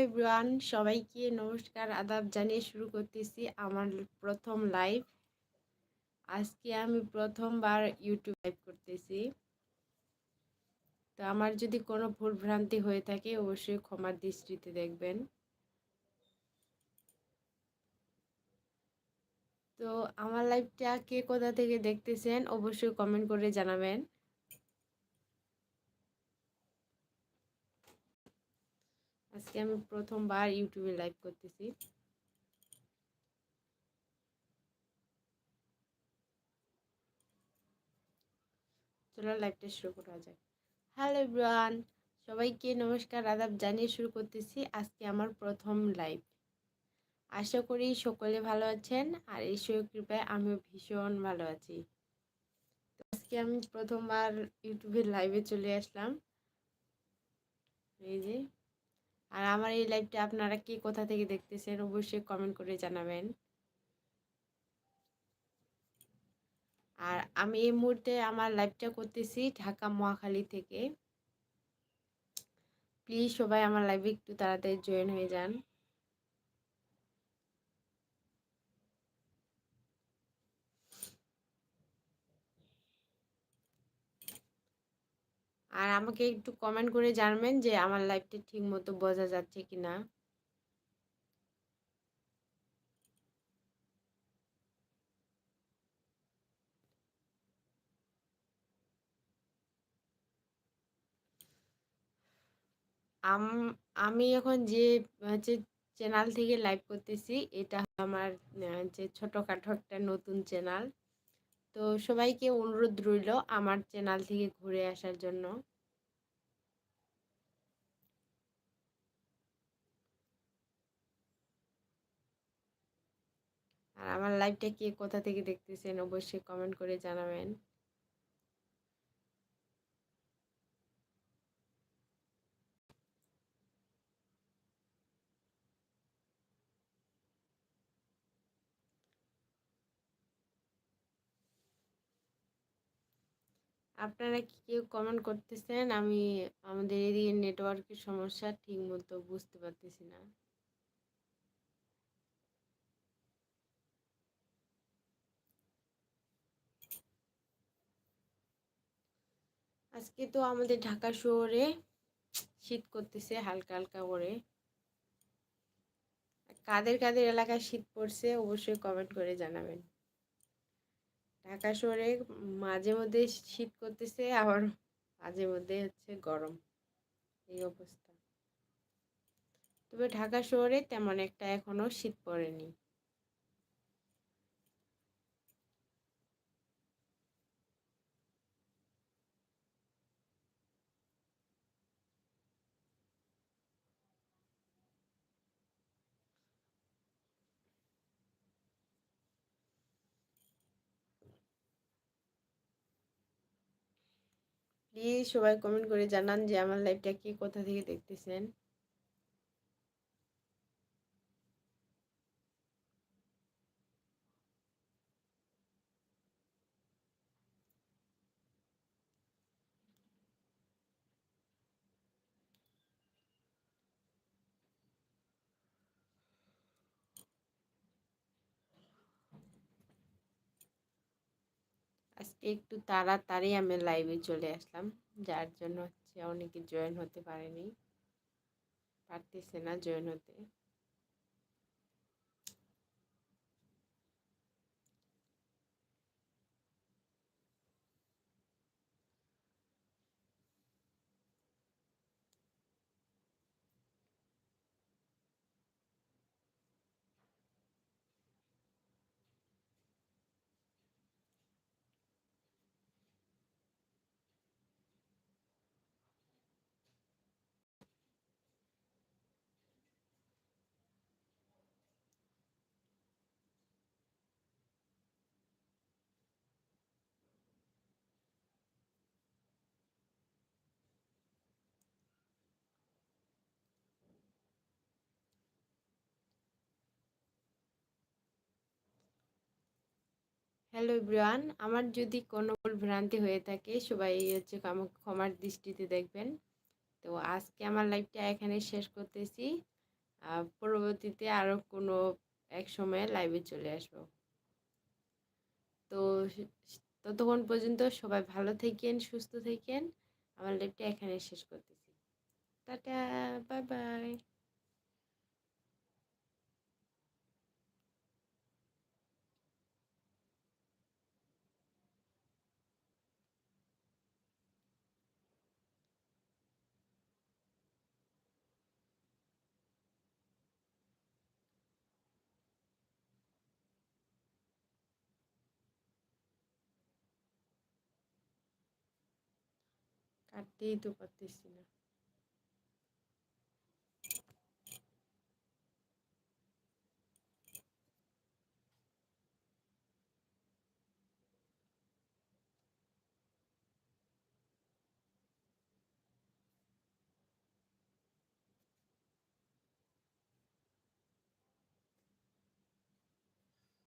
Everyone সবাইকে নমস্কার, আদাব জানিয়ে শুরু করতেছি আমার প্রথম লাইভ আজকে আমি প্রথমবার ইউটিউব লাইভ করতেছি। তো আমার যদি কোনো ভুল ভ্রান্তি হয়ে থাকে অবশ্যই ক্ষমার দৃষ্টিতে দেখবেন। তো আমার লাইভটা কে কোথা থেকে দেখতেছেন অবশ্যই কমেন্ট করে জানাবেন। আজকে আমি প্রথমবার ইউটিউবে লাইভ করতেছি। চলো লাইভটা শুরু করা যায় হ্যালো এভরিওয়ান সবাইকে নমস্কার, আদাব জানিয়ে শুরু করতেছি আজকে আমার প্রথম লাইভ আশা করি সকলে ভালো আছেন, আর ঈশ্বর কৃপায় আমিও ভীষণ ভালো আছি। তো আজকে আমি প্রথমবার ইউটিউবের লাইভে চলে আসলাম। এই যে। আর আমার এই লাইভটা আপনারা কি কোথা থেকে দেখতেছেন অবশ্যই কমেন্ট করে জানাবেন। আর আমি এই মুহূর্তে আমার লাইভটা করতেছি ঢাকা মহাখালী থেকে। প্লিজ সবাই আমার লাইভে একটু তাড়াতাড়ি জয়েন হয়ে যান। আর আমাকে একটু কমেন্ট করে জানবেন যে আমার লাইভটা ঠিক মতো বোঝা যাচ্ছে কি না আমি এখন যে হচ্ছে চ্যানেল থেকে লাইভ করতেছি, এটা আমার যে ছোটোখাটো একটা নতুন চ্যানেল তো সবাইকে অনুরোধ রইল আমার চ্যানেল থেকে ঘুরে আসার জন্য। আর আমার লাইভটা কে কোথা থেকে দেখতেছেন অবশ্যই কমেন্ট করে জানাবেন। আপনারা কি কেউ কমেন্ট করতেছেন? আমি আমাদের এদিকে নেটওয়ার্কের সমস্যা ঠিক মতো বুঝতে পারতেছি না। আজকে তো আমাদের ঢাকা শহরে শীত করতেছে, হালকা হালকা করে। কাদের কাদের এলাকায় শীত পড়ছে অবশ্যই কমেন্ট করে জানাবেন। ঢাকা শহরে মাঝে মধ্যে শীত করতেছে, আবার মাঝে মধ্যে হচ্ছে গরম। এই অবস্থা। তবে ঢাকা শহরে তেমন একটা এখনও শীত পড়েনি। প্লিজ সবাই কমেন্ট করে জানান যে আমার লাইভটা কি কোথা থেকে দেখতেছেন? একটু তাড়াতাড়ি আমি লাইভে চলে আসলাম, যার জন্য হচ্ছে অনেকে জয়েন হতে পারেনি, পারতেছে না জয়েন হতে। হ্যালো ইব্রান আমার যদি কোনো ভুল ভ্রান্তি হয়ে থাকে, সবাই হচ্ছে ক্ষমার দৃষ্টিতে দেখবেন। তো আজকে আমার লাইভটা এখানে শেষ করতেছি। পরবর্তীতে আরও কোনো এক সময় লাইভে চলে আসব। তো ততক্ষণ পর্যন্ত সবাই ভালো থাকেন, সুস্থ থাকেন। আমার লাইভটা এখানে শেষ করতেছি। টাটা বাই বাই কাটতেই তো পারতেছি না।